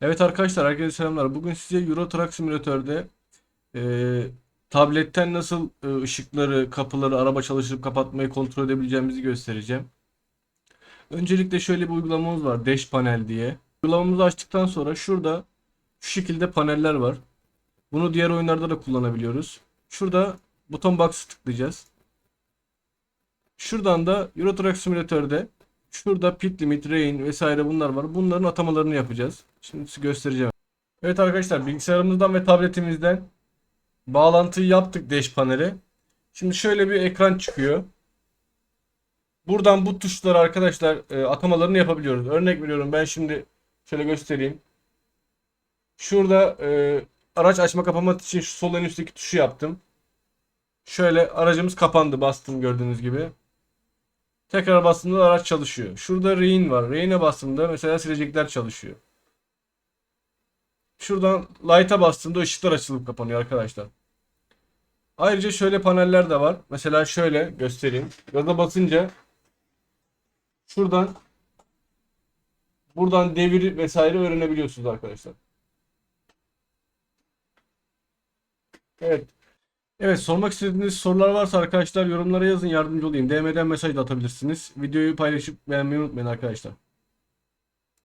Evet arkadaşlar herkese selamlar. Bugün size Euro Truck Simülatör'de e, tabletten nasıl e, ışıkları, kapıları, araba çalıştırıp kapatmayı kontrol edebileceğimizi göstereceğim. Öncelikle şöyle bir uygulamamız var. Dash Panel diye. Uygulamamızı açtıktan sonra şurada şu şekilde paneller var. Bunu diğer oyunlarda da kullanabiliyoruz. Şurada buton box'ı tıklayacağız. Şuradan da Euro Truck Simülatör'de Şurada pit limit, rain vesaire bunlar var. Bunların atamalarını yapacağız. Şimdi size göstereceğim. Evet arkadaşlar bilgisayarımızdan ve tabletimizden bağlantıyı yaptık dash panele. Şimdi şöyle bir ekran çıkıyor. Buradan bu tuşları arkadaşlar e, atamalarını yapabiliyoruz. Örnek veriyorum ben şimdi şöyle göstereyim. Şurada e, araç açma kapama için şu sol en üstteki tuşu yaptım. Şöyle aracımız kapandı bastım gördüğünüz gibi. Tekrar bastığımda araç çalışıyor. Şurada rain var. Rain'e bastığımda mesela silecekler çalışıyor. Şuradan light'a bastığımda ışıklar açılıp kapanıyor arkadaşlar. Ayrıca şöyle paneller de var. Mesela şöyle göstereyim. Gaza basınca şuradan buradan devir vesaire öğrenebiliyorsunuz arkadaşlar. Evet. Evet sormak istediğiniz sorular varsa arkadaşlar yorumlara yazın yardımcı olayım. DM'den mesaj da atabilirsiniz. Videoyu paylaşıp beğenmeyi unutmayın arkadaşlar.